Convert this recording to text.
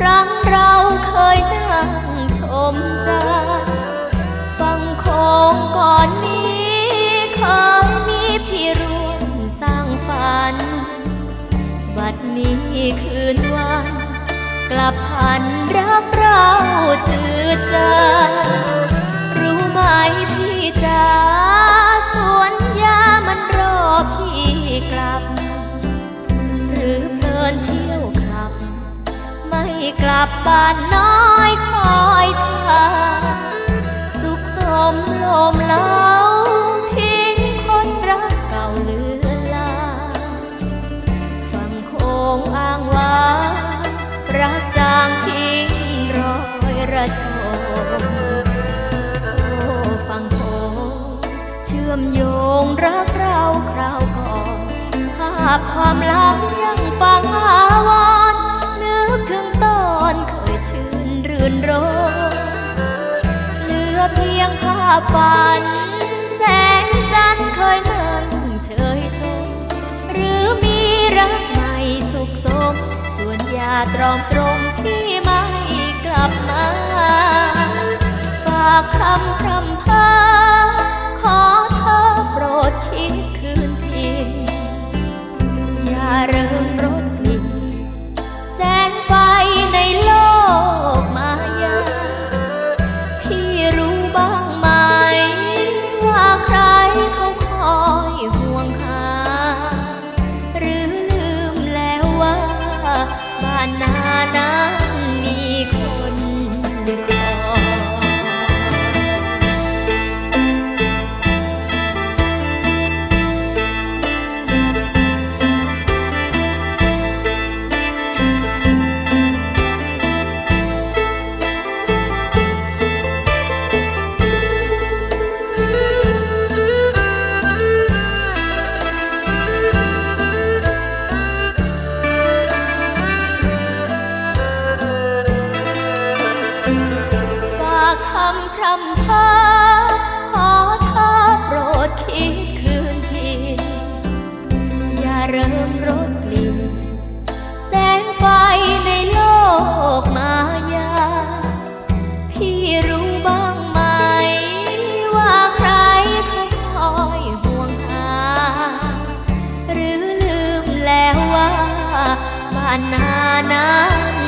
ครั้งเราเคยนั่งชมจันฟังของก่อนนี้เคยมีพี่ร่วมสร้างฝัน บัดนี้คืนวัน กลับผ่านรักเราจืดจางรู้ไหมพี่จ๋า กลับบ้านน้อยคอยท่าสุขสมลมเล้าทิ้งคนรักเก่าเลือนลางฝั่งโคงอ้างว้างรักจางทิ้งรอยระทมโอ้ฝั่งโคงเชื่อมโยงรักเราคราวก่อนภาพความหลังยังฟังอาว ฝัน แสงจันทร์เคยนั่งเฉยชม หรือมีรักใหม่สุขสม ส่วนยาตรอมตรงที่ไม่กลับมา ฝากคำพรำพ คำพรำพาขอเธอโปรดคิดคืนทีอย่าเริ่มรดกลิ่นแสงไฟในโลกมายา พี่รู้บ้างไหม ว่าใครเขาคอยห่วงหา หรือลืมแล้วว่าบ้านนานั้น